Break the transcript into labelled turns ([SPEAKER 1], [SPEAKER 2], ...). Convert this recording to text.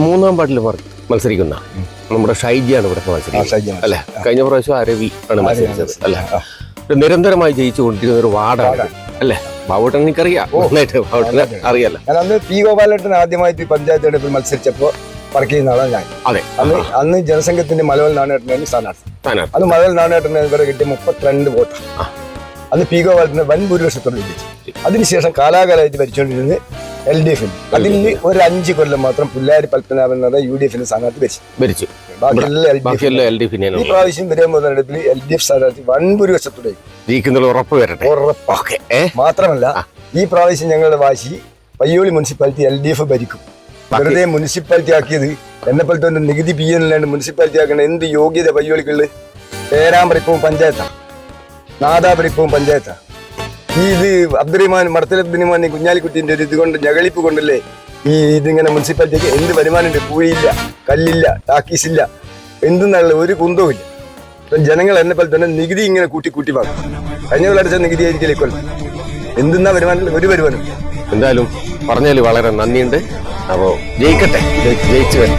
[SPEAKER 1] മൂന്നാം പാട്ടിൽ മത്സരിക്കുന്ന നമ്മുടെ ഷൈജിയാണ് ഇവിടെ മത്സരിക്കുന്നത്. അല്ലെ? കഴിഞ്ഞ പ്രാവശ്യം അരവി ആണ് മത്സരിച്ചത്. അല്ലെ? നിരന്തരമായി ജയിച്ചുകൊണ്ടിരിക്കുന്ന ഒരു വാർഡാണ് അല്ലെ? ബാബുട്ടൻ എനിക്കറിയാം അറിയാലോ.
[SPEAKER 2] ഞാൻ അന്ന് പി ഗോപാലട്ടൻ ആദ്യമായിട്ട് പഞ്ചായത്ത് തെരഞ്ഞെടുപ്പിൽ മത്സരിച്ചപ്പോൾ വർക്ക് ചെയ്യുന്ന ആളാണ് ഞാൻ.
[SPEAKER 1] അതെ.
[SPEAKER 2] അന്ന് അന്ന് ജനസംഘത്തിന്റെ മലവൽ നാണേട്ടനായിരുന്നു സ്ഥാനാർത്ഥി. അന്ന് മലവൽ നാണേട്ടന് ഇവരെ കിട്ടിയ മുപ്പത്തിരണ്ട് വോട്ട് അന്ന് പി ഗോപാലത്തിന് വൻ ഭൂരിപക്ഷത്തോടെ ജയിച്ചു അതിനുശേഷം കാലാകാലമായിട്ട് ഭരിച്ചുകൊണ്ടിരുന്നത് എൽ ഡി എഫിന്. അതിൽ ഒരു അഞ്ച് കൊല്ലം മാത്രം പുല്ലാരി പത്മനാഭൻ എന്ന യു ഡി എഫിന്റെ സ്ഥാനാർത്ഥി ഭരിച്ചു.
[SPEAKER 1] ഭരിച്ചു.
[SPEAKER 2] ബാക്കിയെല്ലാം എൽ ഡി എഫ്
[SPEAKER 1] ബാക്കിയെല്ലാം എൽ ഡി
[SPEAKER 2] ഈ പ്രാവശ്യം തെരഞ്ഞെടുപ്പിൽ എൽ ഡി എഫ് സ്ഥാനാർത്ഥി
[SPEAKER 1] ജയിക്കുന്നത് ഉറപ്പ് വരട്ടെ.
[SPEAKER 2] മാത്രമല്ല ഈ പ്രാവശ്യം ഞങ്ങളുടെ വാശി Payyoli municipality L D F ഭരിക്കും. വെറുതെ മുനിസിപ്പാലിറ്റി ആക്കിയത് എന്നെ പോലത്തെ നികുതി പി എന്നല്ലാണ്ട് മുനിസിപ്പാലിറ്റി ആക്കണ എന്ത് യോഗ്യത പയ്യോളിക്കുള്ളത്? പേരാമ്പ്രിപ്പവും പഞ്ചായത്താണ്. നാദാപരിപ്പവും പഞ്ചായത്താണ്. ഈ ഇത് അബ്ദുറഹിമാൻ മടത്തലബ്ദിനിമാൻ കുഞ്ഞാലിക്കുട്ടിന്റെ ഒരു ഇത് കൊണ്ട് ഞകളിപ്പ് കൊണ്ടല്ലേ ഈ ഇതിങ്ങനെ മുനിസിപ്പാലിറ്റിക്ക് എന്ത് വരുമാനമുണ്ട്? പൂഴിയില്ല കല്ലില്ല ടാക്കീസ് ഇല്ല എന്തെന്നുള്ള ഒരു കുന്തവും ഇല്ല ജനങ്ങൾ എന്നെ പോലെ തന്നെ നികുതി ഇങ്ങനെ കൂട്ടി കൂട്ടി വാങ്ങും. കഴിഞ്ഞ അടിച്ച നികുതി ആയിരിക്കില്ല ഇക്കൊല്ലം? എന്തെന്നാ വരുമാനം ഒരു വരുമാനം
[SPEAKER 1] എന്തായാലും പറഞ്ഞതിൽ വളരെ നന്ദിയുണ്ട്. അപ്പോ ജയിക്കട്ടെ. ജയിച്ചു വരും.